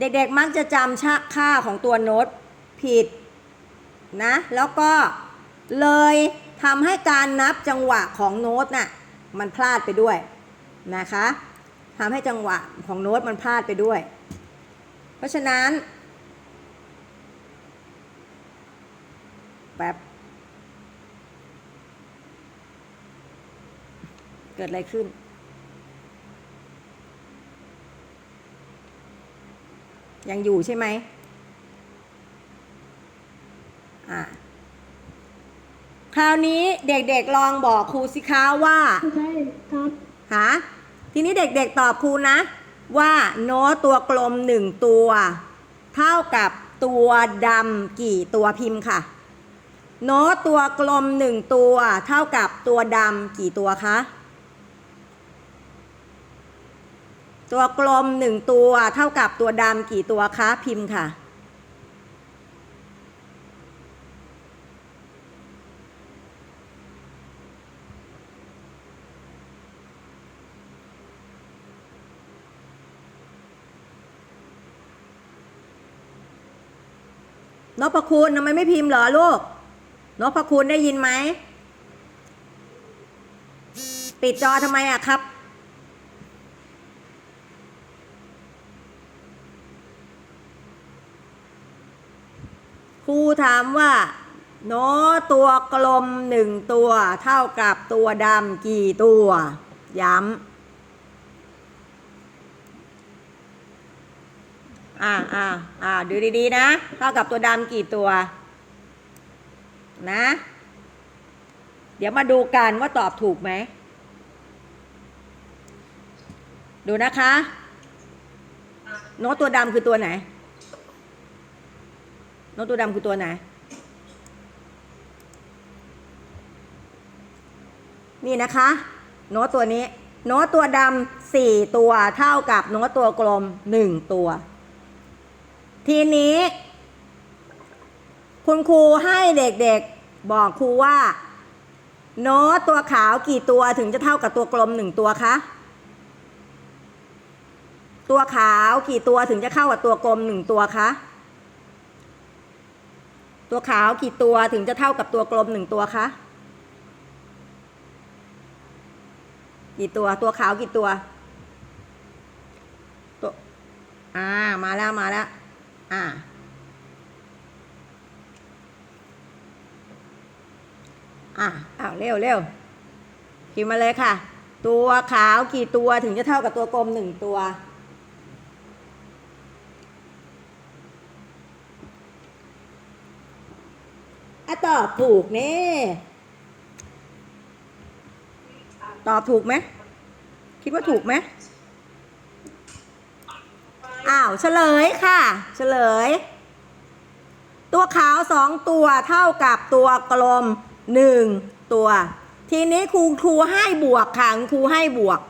เด็กๆมักจะจำชะค่าของตัวโน้ตผิดนะแล้วก็เลยทำให้การนับจังหวะของโน้ตน่ะมันพลาดไปด้วยนะคะทำให้จังหวะของโน้ตมันพลาดไปด้วย เพราะฉะนั้นแบบเกิดอะไรขึ้น ยังอยู่ใช่ไหมอ่าคราวนี้เด็กๆลองบอกครูสิคะว่าใช่ครับหาทีนี้เด็กๆตอบครูนะ ว่าโน้ตตัวกลมหนึ่งตัว เท่ากับตัวดำกี่ตัวพิมพ์ค่ะ โน้ตตัวกลมหนึ่งตัว เท่ากับตัวดำกี่ตัวคะ ตัวกลมหนึ่งตัวเท่ากับตัวดำกี่ตัวคะพิมพ์ค่ะ นพคุณทำไมไม่พิมพ์เหรอลูก นพคุณได้ยินไหม ปิดจอทำไมอะครับ รูถามว่าโนตัวกลมหนึ่งตัวเท่ากับตัวดำกี่ตัว ย้ำอ่าอ่าอ่าดูดีๆนะ เท่ากับตัวดำกี่ตัวนะ เดี๋ยวมาดูกันว่าตอบถูกไหม ดูนะคะ โน้ตตัวดำคือตัวไหน น้ตตัวดำคือตัวไหน นี่นะคะโน้ตตัวนี้โน้ตตัวดำสี่ตัวเท่ากับโน้ตตัวกลมหนึ่งตัว ทีนี้ คุณครูให้เด็กๆบอกครูว่า โน้ตตัวขาวกี่ตัวถึงจะเท่ากับตัวกลมหนึ่งตัวคะตัวขาวกี่ตัวถึงจะเข้ากับตัวกลมหนึ่งตัวคะ ตัวขาวกี่ตัวถึงจะเท่ากับตัวกลมหนึ่งตัวคะกี่ตัวตัวขาวกี่ตัวตัวอ่ามาแล้วมาแล้วอ่าอะอ้าวเร็วเร็วพิมพ์มาเลยค่ะ ตัวขาวกี่ตัวถึงจะเท่ากับตัวกลมหนึ่งตัว ตอบถูกนี่ตอบถูกไหมคิดว่าถูกไหมอ้าวเฉลยค่ะ เฉลย ตัวขาวสองตัวเท่ากับตัวกลมหนึ่งตัว ทีนี้ครูครูให้บวกค่ะคุณครูให้บวก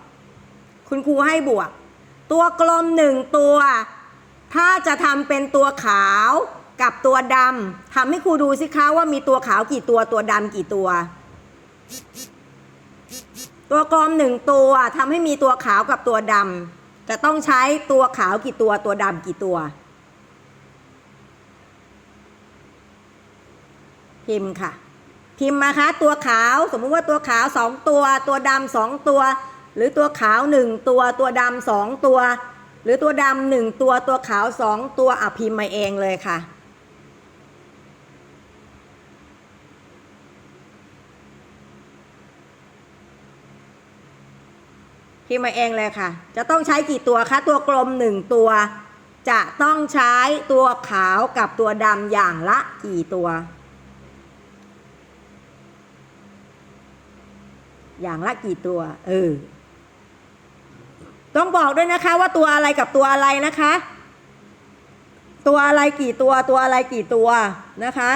คุณครูให้บวก ตัวกลมหนึ่งตัว ถ้าจะทำเป็นตัวขาว กับตัวดำทำให้ครูดูสิคะว่ามีตัวขาวกี่ตัวตัวดำกี่ตัว ตัวกลมหนึ่งตัวทำให้มีตัวขาวกับตัวดำจะต้องใช้ตัวขาวกี่ตัวตัวดำกี่ตัว พิมพ์ค่ะ พิมพ์มาคะตัวขาวสมมุติว่าตัวขาวสองตัว ตัวดำสองตัว หรือตัวขาวหนึ่งตัวตัวดำสองตัวหรือตัวดำหนึ่งตัวตัวขาวสองตัวอะพิมพ์มาเองเลยค่ะ พิมพ์มาเองเลยค่ะ จะต้องใช้กี่ตัวคะ ตัวกลมหนึ่งตัว จะต้องใช้ตัวขาวกับตัวดำอย่างละกี่ตัว อย่างละกี่ตัว เออ ต้องบอกด้วยนะคะว่าตัวอะไรกับตัวอะไรนะคะ ตัวอะไรกี่ตัว ตัวอะไรกี่ตัวนะคะ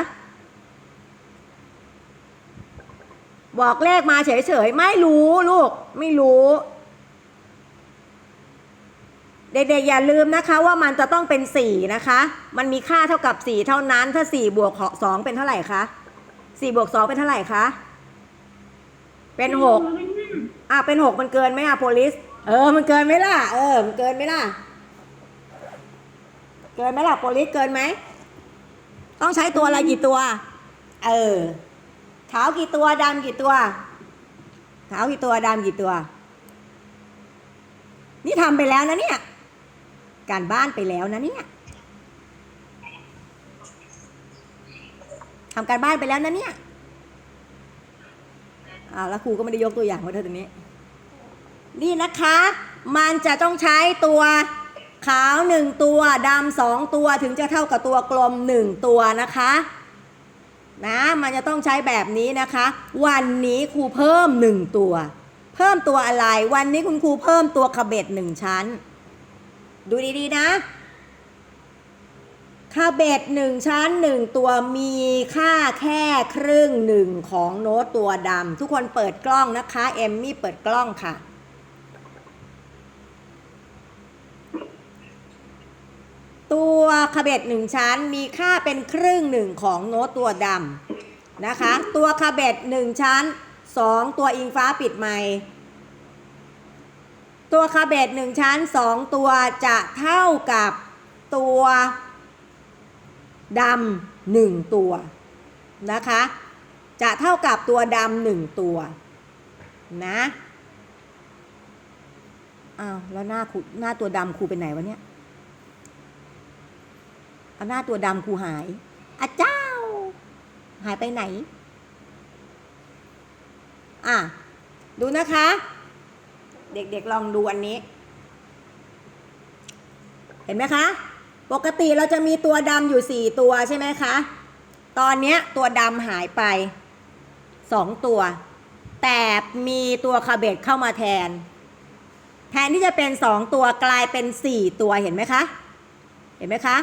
บอกเลขมาเฉยๆ ไม่รู้ลูก ไม่รู้ เด็กๆอย่าลืมนะคะว่ามันจะต้องเป็นสี่นะคะ มันมีค่าเท่ากับสี่เท่านั้น ถ้าสี่บวกสองเป็นเท่าไหร่คะสี่บวกสองเป็นเท่าไหร่คะ เป็นหกอะเป็นหกมันเกินไหมอะโพลิส เออ มันเกินไหมล่ะ เออ มันเกินไหมล่ะ เกินไหมล่ะโปลิส เกินไหม ต้องใช้ตัวอะไรกี่ตัว เออ ขาวกี่ตัวดำกี่ตัว ขาวกี่ตัวดำกี่ตัว นี่ทำไปแล้วนะเนี่ย การบ้านไปแล้วนะเนี่ยทำการบ้านไปแล้วนะเนี่ยอ่าแล้วครูก็ไม่ได้ยกตัวอย่างไว้เท่าตรงนี้ นี่นะคะ มันจะต้องใช้ตัวขาวหนึ่งตัวดำสองตัวถึงจะเท่ากับตัวกลมหนึ่งตัวนะคะนะมันจะต้องใช้แบบนี้นะคะ วันนี้ครูเพิ่มหนึ่งตัว เพิ่มตัวอะไร วันนี้คุณครูเพิ่มตัวขบเบ็ดหนึ่งชั้น ดูดีๆนะขบเบ็ดหนึ่งชั้นหนึ่งตัวมีค่าแค่ครึ่งหนึ่งของโน้ตตัวดำทุกคนเปิดกล้องนะคะ เอมมี่เปิดกล้องค่ะ ตัวขบเบ็ดหนึ่งชั้นมีค่าเป็นครึ่งหนึ่งของโน้ตตัวดำนะคะ ตัวขบเบ็ดหนึ่งชั้นสองตัวอิงฟ้าปิดไมค์ ตัวขบเบ็ดหนึ่งชั้นสองตัวจะเท่ากับตัวดำหนึ่งตัวนะคะ จะเท่ากับตัวดำหนึ่งตัวนะอ้าวแล้วหน้าครูหน้าตัวดำครูเป็นไหนวะเนี่ยเอาหน้าตัวดำครูหายอาเจ้า หายไปไหน อะ ดูนะคะ เด็กๆลองดูอันนี้ เห็นไหมคะ ปกติเราจะมีตัวดำอยู่สี่ตัวใช่ไหมคะ ตอนนี้ตัวดำหายไปสองตัว แต่มีตัวคาเบตเข้ามาแทน แทนที่จะเป็นสองตัวกลายเป็นสี่ตัวเห็นไหมคะ เห็นไหมคะ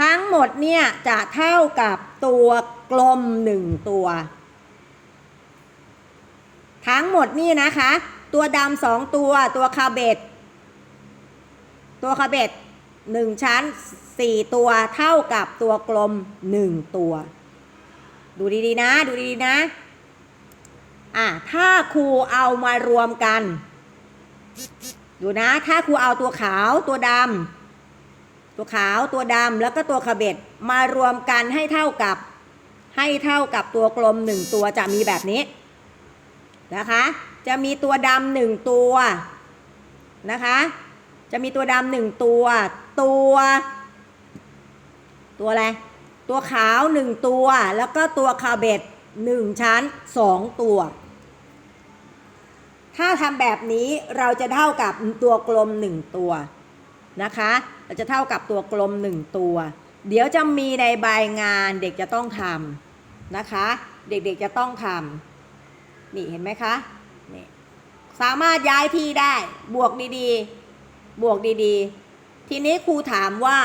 ทั้งหมดเนี่ยจะเท่ากับตัวกลมหนึ่งตัว ทั้งหมดนี่นะคะ ตัวดำสองตัวตัวคาเบตตัวคาเบตหนึ่งชั้นสี่ตัวเท่ากับตัวกลมหนึ่งตัว ดูดีๆนะ ดูดีๆนะอะถ้าครูเอามารวมกัน ดูนะ ถ้าครูเอาตัวขาวตัวดำตัวขาวตัวดำแล้วก็ตัวขบเบ็ดมารวมกันให้เท่ากับให้เท่ากับตัวกลมหนึ่งตัวจะมีแบบนี้นะคะ จะมีตัวดำหนึ่งตัวนะคะ จะมีตัวดำหนึ่งตัว ตัว ตัวอะไร ตัวขาวหนึ่งตัว แล้วก็ตัวคาเบ็ดหนึ่งชั้นสองตัว ถ้าทำแบบนี้เราจะเท่ากับตัวกลมหนึ่งตัวนะคะ เราจะเท่ากับตัวกลมหนึ่งตัว เดี๋ยวจะมีในใบงานเด็กจะต้องทำนะคะ เด็กๆจะต้องทำนี่เห็นไหมคะ สามารถย้ายที่ได้ บวกดีๆ บวกดีๆ ทีนี้ครูถามว่า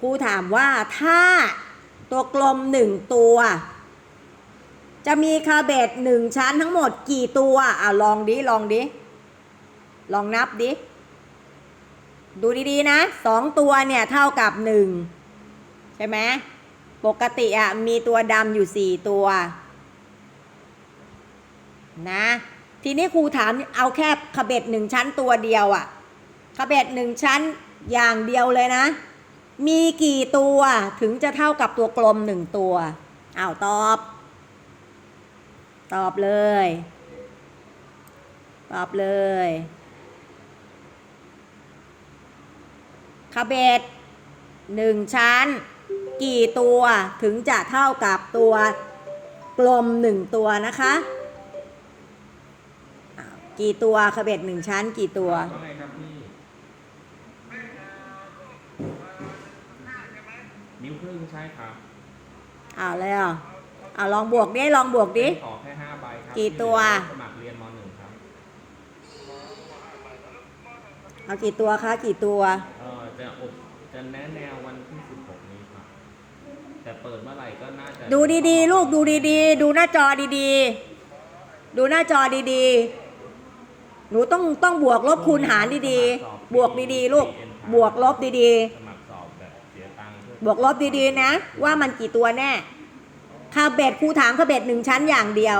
ครูถามว่าถ้าตัวกลมหนึ่งตัว จะมีคาเบตหนึ่งชั้นทั้งหมดกี่ตัวอะลองดิ ลองดิ ลองนับดิ ดูดีๆนะสองตัวเนี่ยเท่ากับหนึ่งใช่ไหมปกติอะมีตัวดำอยู่สี่ตัว นะ ทีนี้ครูถามเอาแค่ขบเบ็ดหนึ่งชั้นตัวเดียวอะขบเบ็ดหนึ่งชั้นอย่างเดียวเลยนะ มีกี่ตัวถึงจะเท่ากับตัวกลมหนึ่งตัวอ้าวตอบ ตอบเลย ตอบเลยคาเบตหนึ่งชั้น กี่ตัวถึงจะเท่ากับตัวกลมหนึ่งตัวนะคะ กี่ตัวคาเบตหนึ่งชั้น กี่ตัวว่าไงครับพี่นิ้วครึ่งใช่ครับอ้าวแล้วอ้าวลองบวกดิลองบวกดิ ขอแค่ห้าใบครับกี่ตัวสมัครเรียนมหนึ่งครับเอากี่ตัวคะกี่ตัว เออจะอบจะแนะแนววันที่สิบหกนี้ครับ แต่เปิดเมื่อไหร่ก็น่าจะดูดีๆ ลูกดูดีๆ ดูหน้าจอดีๆ ดูหน้าจอดีๆ หนูต้องต้องบวกลบคูณหารดีๆ บวกดีๆ ลูก บวกลบดีสมัครสอบแบบเสียตังค์เพื่อๆ บวกลบดีๆนะ ว่ามันกี่ตัวแน่คาเบ็ดครูถามคาเบ็ดหนึ่งชั้นอย่างเดียว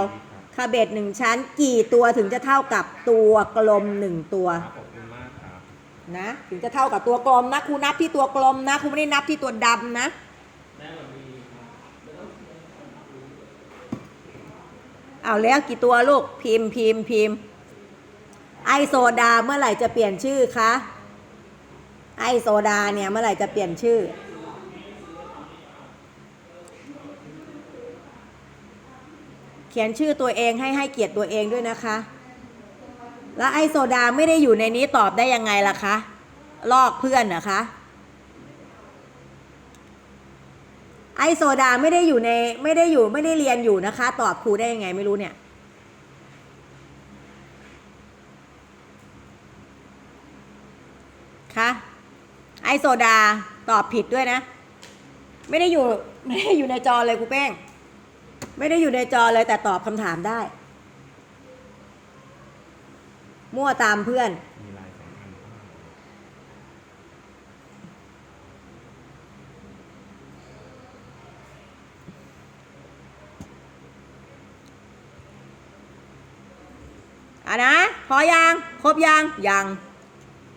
คาเบ็ดหนึ่งชั้น กี่ตัวถึงจะเท่ากับตัวกลมหนึ่งตัว ครับขอบคุณมากครับ นะถึงจะเท่ากับตัวกลมนะครูนับที่ตัวกลมนะครูไม่ได้นับที่ตัวดำนะเอาแล้วกี่ตัวลูกพิมพ์พิมพ์พิมพ์ ไอโซดาเมื่อไหร่จะเปลี่ยนชื่อคะไอโซดาเนี่ยเมื่อไหร่จะเปลี่ยนชื่อ เขียนชื่อตัวเองให้ให้เกียรติตัวเองด้วยนะคะ แล้วไอโซดาไม่ได้อยู่ในนี้ตอบได้ยังไงล่ะคะลอกเพื่อนนะคะ ไอโซดาไม่ได้อยู่ในไม่ได้อยู่ไม่ได้เรียนอยู่นะคะ ตอบครูได้ยังไงไม่รู้เนี่ย คะไอโซดาตอบผิดด้วยนะ ไม่ได้อยู่ไม่ได้อยู่ในจอเลยครูเป้ง ไม่ได้อยู่ในจอเลยแต่ตอบคำถามได้ มั่วตามเพื่อน มีลายสองอันข้างล่างอะนะ พอยัง ครบยัง ยัง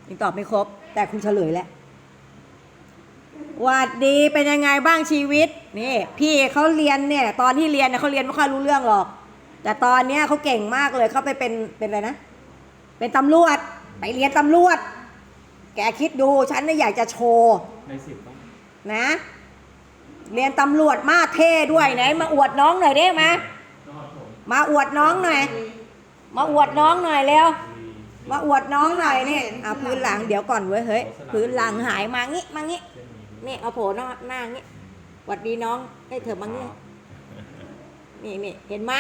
ยังตอบไม่ครบ แต่คุณเฉลยแล้ว หวัดดีเป็นยังไงบ้างชีวิตนี่พี่เขาเรียนเนี่ยตอนที่เรียนเนี่ยเขาเรียนไม่ค่อยรู้เรื่องหรอก แต่ตอนเนี้ยเขาเก่งมากเลยเขาไปเป็นเป็นอะไรนะ เป็นตำรวจไปเรียนตำรวจ แกคิดดูฉันเนี่ยอยากจะโชว์ในสิบป่ะนะ เรียนตำรวจมาเท่ด้วยไหนมาอวดน้องหน่อยได้ไหมนอดผมมาอวดน้องหน่อย มาอวดน้องหน่อยเร็วมาอวดน้องหน่อยนี่เอาพื้นหลังเดี๋ยวก่อนเว้ยเฮ้ยพื้นหลังหายมางี้มางี้ เส้นนี้นี่เอาโผล่หน้าหน้างี้หวัดดีน้องได้เถอะมางี้นี่นี่เห็นไหม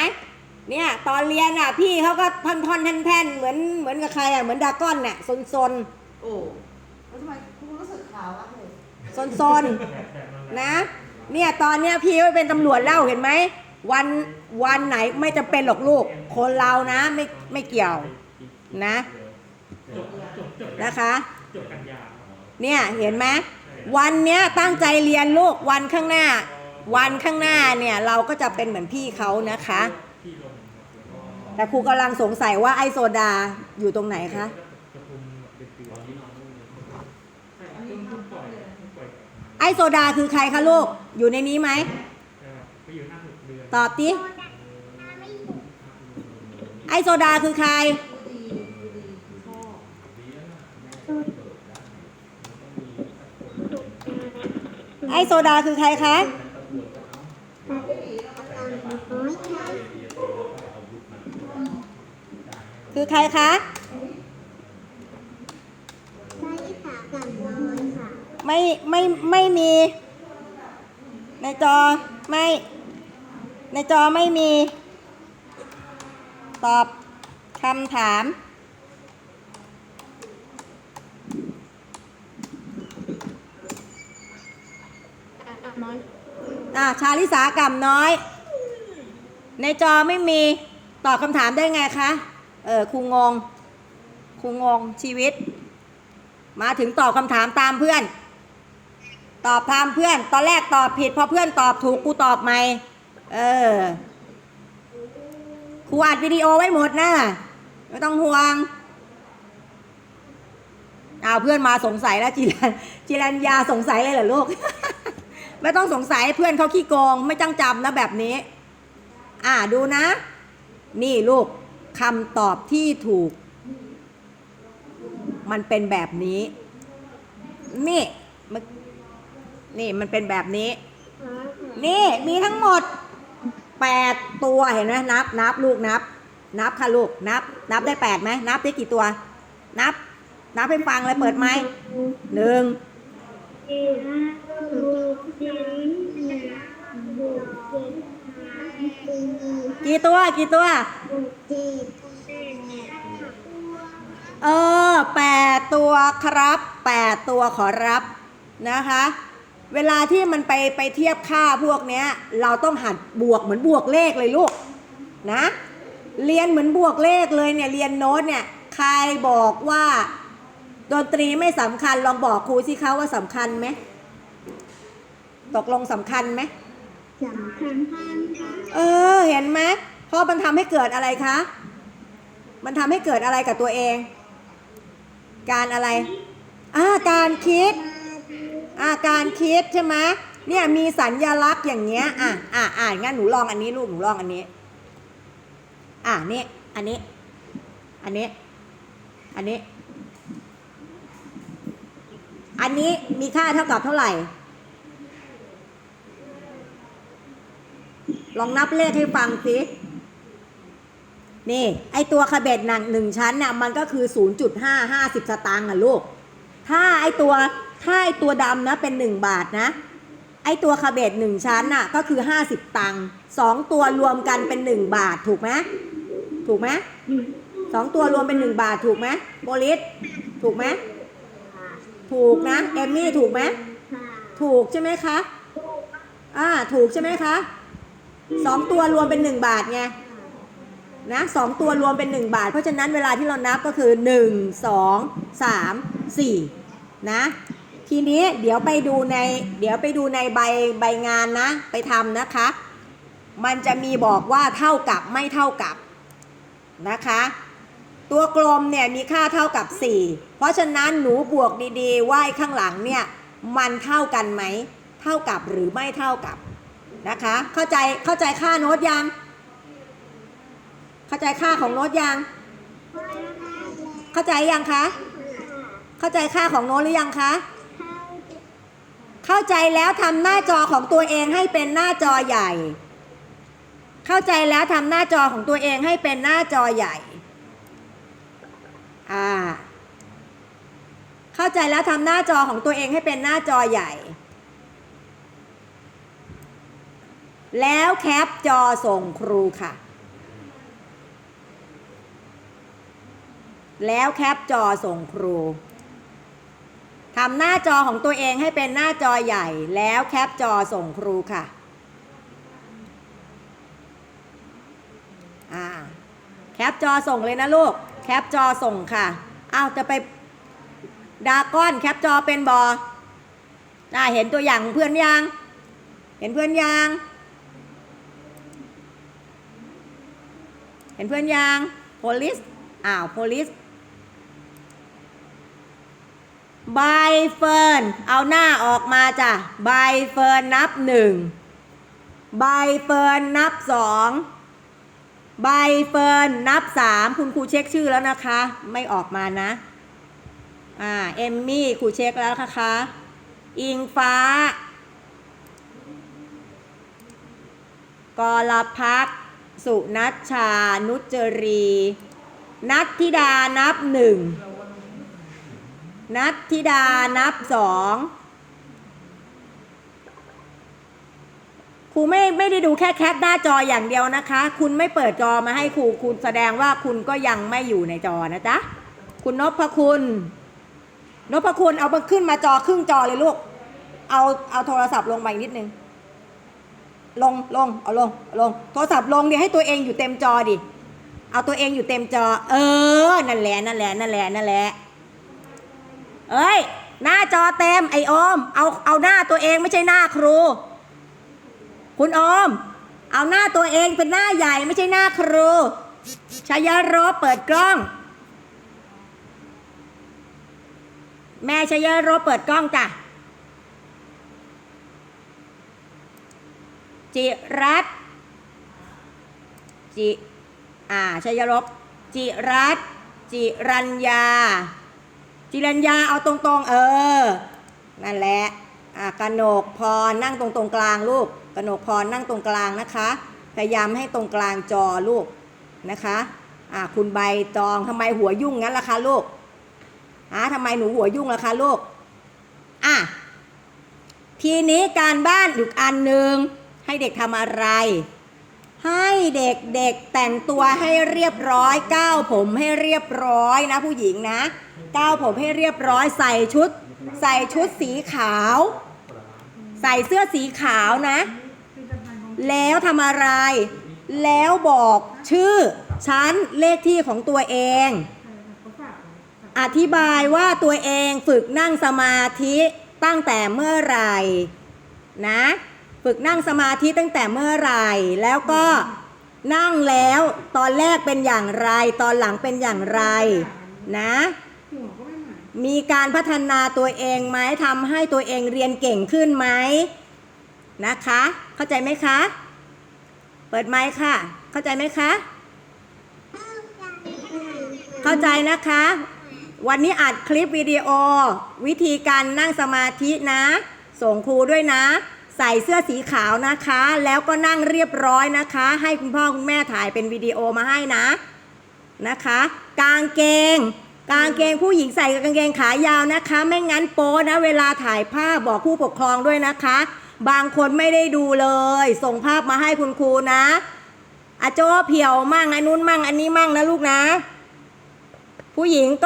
เนี่ย ตอนเรียนอะ พี่เขาก็ท่อนท่อนแท่นแท่นเหมือนเหมือนกับใครอะเหมือนดราก้อนเนี่ยซนซนโอ้แล้วทำไมครูรู้สึกขาวอะเลยซนซนๆนะ เนี่ยตอนเนี้ยพี่ก็เป็นตำรวจแล้วเห็นไหมวันวันไหนไม่จำเป็นหรอกลูก คนเรานะไม่ไม่เกี่ยวนะนะคะเนี่ยเห็นไหม วันเนี้ยตั้งใจเรียนลูกวันข้างหน้า วันข้างหน้าเนี่ยเราก็จะเป็นเหมือนพี่เขานะคะ แต่ครูกำลังสงสัยว่าไอโซดาอยู่ตรงไหนคะไอโซดาคือใครคะลูก อยู่ในนี้ไหมตอบดิไอโซดาคือใคร ไอโซดาคือใครคะคือใครคะไม่ไม่ไม่มี ในจอไม่ ในจอไม่มี ตอบคำถาม อ่าชาลิสากรรมน้อย ในจอไม่มีตอบคำถามได้ไงคะ เออครูงงครูงงชีวิต มาถึงตอบคำถามตามเพื่อน ตอบตามเพื่อน ตอนแรกตอบผิดพอเพื่อนตอบถูกกูตอบใหม่เออครูอัดวิดีโอไว้หมดนะไม่ต้องห่วงเอาเพื่อนมาสงสัยแล้วจิรันจิรัญญาสงสัยเลยเหรอลูก ไม่ต้องสงสัยเพื่อนเขาขี้โกง ไม่จังจำนะแบบนี้ อ่าดูนะ นี่ลูกคำตอบที่ถูก มันเป็นแบบนี้ นี่มันนี่มันเป็นแบบนี้ นี่มีทั้งหมดแปดตัวเห็นไหมนับ นับลูกนับ นับค่ะลูกนับ นับได้แปดไหมนับได้กี่ตัว นับ นับให้ฟังเลยเปิดไหมหนึ่ง กี่ตัวกี่ตัว เออแปดตัวครับแปดตัวขอรับนะคะ เวลาที่มันไปไปเทียบค่าพวกเนี้ย เราต้องหัดบวกเหมือนบวกเลขเลยลูกนะ เรียนเหมือนบวกเลขเลยเนี่ยเรียนโน้ตเนี่ยใครบอกว่า ดนตรีไม่สำคัญลองบอกครูสิคะว่าสำคัญไหมตกลงสำคัญไหมสำคัญมากค่ะเออ เห็นไหมเพราะมันทำให้เกิดอะไรคะ มันทำให้เกิดอะไรกับตัวเอง การอะไรอาการคิดอาการคิดใช่ไหมเนี่ยมีสัญญลักษณ์อย่างเงี้ยอะอะอะงั้นหนูลองอันนี้ลูกหนูลองอันนี้ อะนี่อันนี้ อันนี้ อันนี้ อันนี้มีค่าเท่ากับเท่าไหร่ ลองนับเลขให้ฟังสิ นี่ ไอตัวขบเบ็ดหนังหนึ่งชั้นน่ะมันก็คือ 0.5 50 สตางค์อะลูก ถ้าไอตัวถ้าไอตัวดำนะเป็น 1 บาทนะ ไอตัวขบเบ็ดหนึ่งชั้นน่ะก็คือ 50 ตังค์สองตัวรวมกันเป็น 1 บาทถูกไหมถูกไหมสองตัวรวมเป็น 1 บาทถูกไหมโบลิสถูกไหม ถูกนะเอมมี่ถูกไหมค่ะถูกใช่ไหมคะอ่าถูกใช่ไหมคะสองตัวรวมเป็นหนึ่งบาทไงนะสองตัวรวมเป็นหนึ่งบาท เพราะฉะนั้นเวลาที่เรานับก็คือหนึ่งสองสามสี่นะทีนี้เดี๋ยวไปดูในเดี๋ยวไปดูในใบใบงานนะ ไปทำนะคะ มันจะมีบอกว่าเท่ากับไม่เท่ากับนะคะ ตัวกลมเนี่ยมีค่าเท่ากับ 4 เพราะฉะนั้นหนูบวกดีๆว่าไอ้ข้างหลังเนี่ยมันเท่ากันไหม เท่ากับหรือไม่เท่ากับนะคะ เข้าใจเข้าใจค่าโน้ตยัง เข้าใจค่าของโน้ตยัง เข้าใจยังคะ เข้าใจค่าของโน้ตหรือยังคะ เข้าใจแล้วทำหน้าจอของตัวเองให้เป็นหน้าจอใหญ่ เข้าใจแล้วทำหน้าจอของตัวเองให้เป็นหน้าจอใหญ่ อ่า เข้าใจแล้วทำหน้าจอของตัวเองให้เป็นหน้าจอใหญ่ แล้วแคปจอส่งครูค่ะ แล้วแคปจอส่งครูทำหน้าจอของตัวเองให้เป็นหน้าจอใหญ่ แล้วแคปจอส่งครูค่ะอ่าแคปจอส่งเลยนะลูก แคปจอส่งค่ะ เอาจะไปดาก้อนแคปจอเป็นบอได้เห็นตัวอย่างเพื่อนยัง เห็นเพื่อนยัง เห็นเพื่อนยัง police อ้าว police ใบเฟิร์นเอาหน้าออกมาจ้ะใบเฟิร์นนับหนึ่งใบเฟิร์นนับสอง ใบเฟิร์นนับสามคุณครูเช็คชื่อแล้วนะคะ ไม่ออกมานะ อ่า เอมมี่ครูเช็คแล้วนะคะ อิงฟ้ากรพักสุนัชชา นุจรี นัทธิดานับหนึ่งนัทธิดานับสอง รูไม่ไม่ได้ดูแค่แคปหน้าจออย่างเดียวนะคะ คุณไม่เปิดจอมาให้ครูคุณแสดงว่าคุณก็ยังไม่อยู่ในจอนะจ๊ะคุณนพคุณนพคุณเอามาขึ้นมาจอครึ่งจอเลยลูก เอาเอาโทรศัพท์ลงมาอีกนิดนึง ลงลงเอาลงลง โทรศัพท์ลงเดี๋ยวให้ตัวเองอยู่เต็มจอดิ เอาตัวเองอยู่เต็มจอ เออ นั่นแหละนั่นแหละนั่นแหละนั่นแหละ เอ้ย หน้าจอเต็มไอโอม เอาเอาหน้าตัวเองไม่ใช่หน้าครู คุณอม เอาหน้าตัวเองเป็นหน้าใหญ่ไม่ใช่หน้าครูชายรบเปิดกล้อง แม่ชายรบเปิดกล้องจ้ะจิรัตจิอ่าชยรบจิรัตจิรัญญา จิรัญญาเอาตรงๆ เออ นั่นแหละอ่ากนกพรนั่งตรงตรงกลางลูก กนกพรนั่งตรงกลางนะคะ พยายามให้ตรงกลางจอลูกนะคะอ่าคุณใบตองทำไมหัวยุ่งงั้นล่ะคะลูกอ่าทำไมหนูหัวยุ่งล่ะคะลูกอะทีนี้การบ้านอีกอันหนึ่งให้เด็กทำอะไร ให้เด็กเด็กๆแต่งตัวให้เรียบร้อยก้าวผมให้เรียบร้อยนะผู้หญิงนะก้าวผมให้เรียบร้อยใส่ชุด ใส่ชุดสีขาว ใส่เสื้อสีขาวนะ แล้วทำอะไร แล้วบอกชื่อชั้นเลขที่ของตัวเอง อธิบายว่าตัวเองฝึกนั่งสมาธิตั้งแต่เมื่อไหร่นะฝึกนั่งสมาธิตั้งแต่เมื่อไหร่ แล้วก็นั่งแล้วตอนแรกเป็นอย่างไร ตอนหลังเป็นอย่างไรนะมีการพัฒนาตัวเองไหมทำให้ตัวเองเรียนเก่งขึ้นไหม นะคะ เข้าใจไหมคะ เปิดไมค์ค่ะ เข้าใจไหมคะ เข้าใจนะคะ วันนี้อัดคลิปวิดีโอ วิธีการนั่งสมาธินะ ส่งครูด้วยนะ ใส่เสื้อสีขาวนะคะ แล้วก็นั่งเรียบร้อยนะคะ ให้คุณพ่อคุณแม่ถ่ายเป็นวิดีโอมาให้นะ นะคะ กางเกงกางเกงผู้หญิงใส่กางเกงขายาวนะคะ ไม่งั้นโป๊นะ เวลาถ่ายภาพบอกผู้ปกครองด้วยนะคะ บางคนไม่ได้ดูเลย ส่งภาพมาให้คุณครูนะอาโจ้เพียวมั่งอันนู้นมั่งอันนี้มั่งนะลูกนะ ผู้หญิงก็